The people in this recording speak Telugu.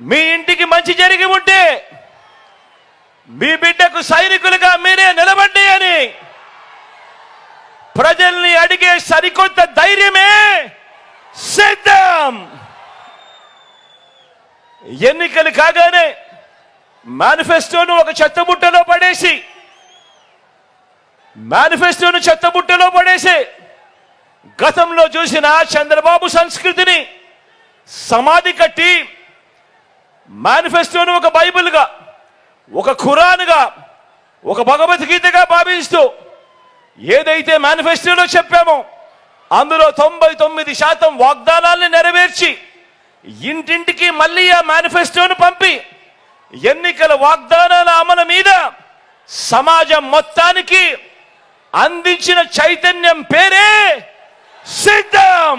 మీ ఇంటికి మంచి జరిగి ఉంటే మీ బిడ్డకు సైనికులుగా మీరే నిలబడి అని ప్రజల్ని అడిగే సరికొత్త ధైర్యమే సిద్ధం. ఎన్నికలు కాగానే మేనిఫెస్టోను ఒక చెత్తబుట్టలో పడేసి మేనిఫెస్టోను చెత్తబుట్టలో పడేసి గతంలో చూసిన చంద్రబాబు సంస్కృతిని సమాధి కట్టి మేనిఫెస్టోను ఒక బైబిల్గా ఒక ఖురాన్గా ఒక భగవద్గీతగా భావిస్తూ ఏదైతే మేనిఫెస్టోలో చెప్పామో అందులో తొంభై తొమ్మిది శాతం వాగ్దానాల్ని నెరవేర్చి ఇంటింటికి మళ్ళీ ఆ మేనిఫెస్టోను పంపి ఎన్నికల వాగ్దానాల అమలు మీద సమాజం మొత్తానికి అందించిన చైతన్యం పేరే సిద్ధం.